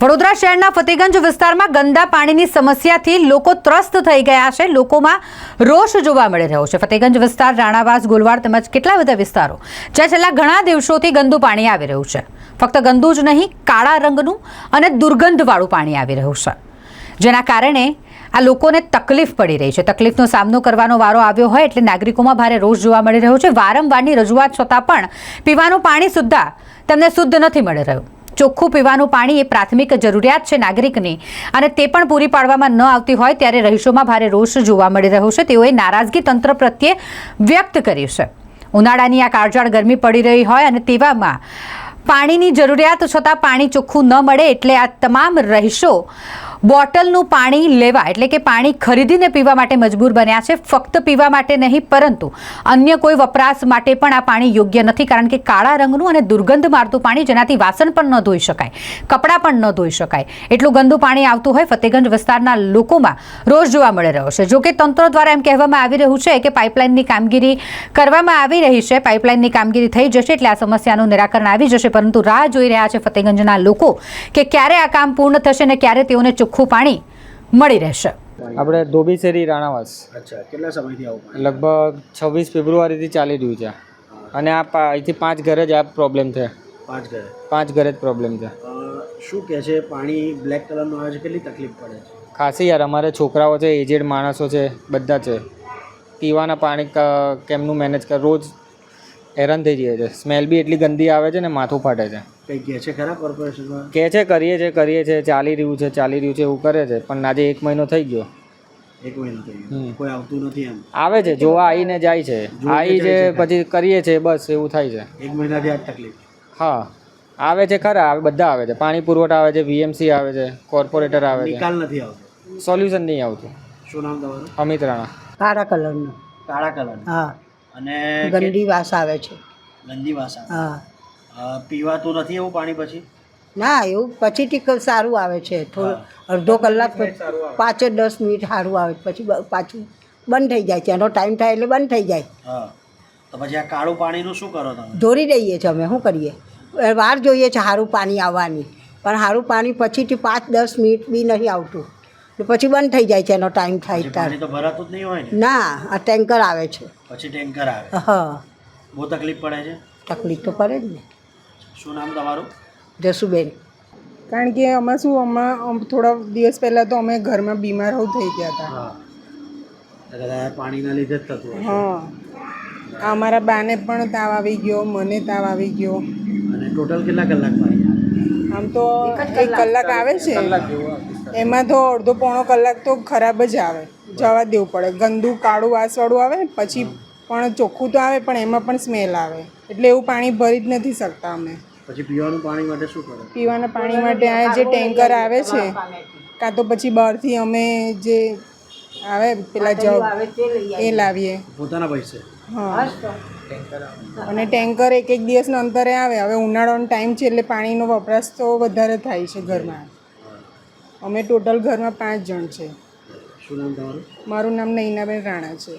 વડોદરા શહેરના ફતેગંજ વિસ્તારમાં ગંદા પાણીની સમસ્યાથી લોકો ત્રસ્ત થઈ ગયા છે. લોકોમાં રોષ જોવા મળી રહ્યો છે. ફતેગંજ વિસ્તાર, રાણાવાસ ગોલવાડ તેમજ કેટલા બધા વિસ્તારો જ્યાં છેલ્લા ઘણા દિવસોથી ગંદુ પાણી આવી રહ્યું છે. ફક્ત ગંદુ જ નહીં, કાળા રંગનું અને દુર્ગંધવાળું પાણી આવી રહ્યું છે. જેના કારણે આ લોકોને તકલીફ પડી રહી છે. તકલીફનો સામનો કરવાનો વારો આવ્યો હોય એટલે નાગરિકોમાં ભારે રોષ જોવા મળી રહ્યો છે. વારંવારની રજૂઆત છતાં પણ પીવાનું પાણી સુદ્ધા તેમને શુદ્ધ નથી મળી રહ્યું. ચોખ્ખું પીવાનું પાણી એ પ્રાથમિક જરૂરિયાત છે નાગરિકની અને તે પણ પૂરી પાડવામાં ન આવતી હોય ત્યારે રહીશોમાં ભારે રોષ જોવા મળી રહ્યો છે. તેઓએ નારાજગી તંત્ર પ્રત્યે વ્યક્ત કરી છે. ઉનાળાની આ કાળજાળ ગરમી પડી રહી હોય અને તેવામાં પાણીની જરૂરિયાત છતાં પાણી ચોખ્ખું ન મળે એટલે આ તમામ રહીશો બોટલનું પાણી લેવા, એટલે કે પાણી ખરીદીને પીવા માટે મજબૂર બન્યા છે. ફક્ત પીવા માટે નહીં, પરંતુ અન્ય કોઈ વપરાશ માટે પણ આ પાણી યોગ્ય નથી, કારણ કે કાળા રંગનું અને દુર્ગંધ મારતું પાણી જેનાથી વાસણ પણ ન ધોઈ શકાય, કપડાં પણ ન ધોઈ શકાય. એટલું ગંદુ પાણી આવતું હોય ફતેગંજ વિસ્તારના લોકોમાં રોજ જોવા મળી રહ્યો છે. જોકે તંત્ર દ્વારા એમ કહેવામાં આવી રહ્યું છે કે પાઇપલાઇનની કામગીરી કરવામાં આવી રહી છે. પાઇપલાઇનની કામગીરી થઈ જશે એટલે આ સમસ્યાનું નિરાકરણ આવી જશે, પરંતુ રાહ જોઈ રહ્યા છે ફતેગંજના લોકો કે ક્યારે આ કામ પૂર્ણ થશે અને ક્યારે તેઓને ચોખ્ખું પાણી મળી રહેશે. આપણે ધોબીસેરી રાણાવાસ. અચ્છા કેટલા સમયથી આવું લગભગ છવ્વીસ ફેબ્રુઆરીથી ચાલી રહ્યું છે. અને આ પા- અહીંથી પાંચ ઘરે જ આ પ્રોબ્લેમ છે. પાંચ ઘરે? પાંચ ઘરે જ પ્રોબ્લેમ છે. શું કહે છે પાણી બ્લેક કલરનું આવે છે કેટલી તકલીફ પડે છે? ખાસી યાર અમારે છોકરાઓ છે એજેડ માણસો છે બધા છે. પીવાના પાણી કેમનું મેનેજ કર રોજ હેરાન થઈ જઈએ છે. સ્મેલ બી એટલી ગંદી આવે છે ને માથું ફાટે છે. કંઈ કહે છે ખરા કોર્પોરેશનમાં કહે છે કરીએ છે કરીએ છે ચાલી રહ્યું છે ચાલી રહ્યું છે એવું કરે છે પણ આજે એક મહિનો થઈ ગયો. એક મહિનો થઈ ગયો. કોઈ આવતું નથી એમ. આવે છે જોવા આવીને જાય છે. આવી છે પછી કરીએ છે બસ એવું થાય છે. એક મહિનાથી આ તકલીફ. હા. આવે છે ખરા આવે બધા આવે છે. પાણી પુરવઠા આવે છે વીએમસી આવે છે કોર્પોરેટર આવે છે. નિકાલ નથી આવતો. સોલ્યુશન નહીં આવતું. શું નામ તમારું? અમિત રાણા. કાળા કલરનું. કાળા કલર હા. અને ગંદી વાસ આવે છે. ગંદી વાસ હા. પીવાતું નથી એવું પાણી પછી? ના એવું પછીથી ટીક સારું આવે છે. થોડું અડધો કલાક પાંચ જ દસ મિનિટ સારું આવે પછી પાછું બંધ થઈ જાય છે. એનો ટાઈમ થાય એટલે બંધ થઈ જાય. હા. તો પછી આ કાળું પાણીનું શું કરો તમે? ધોરી દઈએ છીએ અમે. શું કરીએ? વાર જોઈએ છે સારું પાણી આવવાની. પણ સારું પાણી પછીથી પાંચ દસ મિનિટ બી નહીં આવતું. પછી બંધ થઈ જાય છે એનો ટાઈમ થાય પછી ત્યારે. તો ભરાતું જ નહીં હોય ને? ના આ ટેન્કર આવે છે. પછી ટેન્કર આવે. હા. બહુ તકલીફ પડે છે? તકલીફ તો પડે જ ને. શું નામ તમારું? જસુબેન. કારણ કે અમે શું હમણાં અમ થોડા દિવસ પહેલાં તો અમે ઘરમાં બીમાર હોવ થઈ ગયા હતા. પાણીના લીધે જ થતું હા. અમારા બાને પણ તાવ આવી ગયો મને તાવ આવી ગયો. અને ટોટલ કેટલા કલાક આમ તો એક કલાક આવે છે. એમાં તો અડધો પોણો કલાક તો ખરાબ જ આવે. જવા દેવું પડે. ગંદુ કાળું વાસવાળું આવે પછી પણ ચોખ્ખું તો આવે પણ એમાં પણ સ્મેલ આવે. એટલે એવું પાણી ભરી જ નથી શકતા અમે. પછી પીવાનું પાણી માટે શું કરો? પીવાના પાણી માટે આ જે ટેન્કર આવે છે કાં તો પછી બહારથી અમે જે આવે પેલા જવ એ લાવીએ. પોતાના પૈસે? હા. અને ટેન્કર એક એક દિવસના અંતરે આવે. હવે ઉનાળાનો ટાઈમ છે એટલે પાણીનો વપરાશ તો વધારે થાય છે ઘરમાં. અમે ટોટલ ઘરમાં પાંચ જણ છે. મારું નામ નૈનાબેન રાણા છે.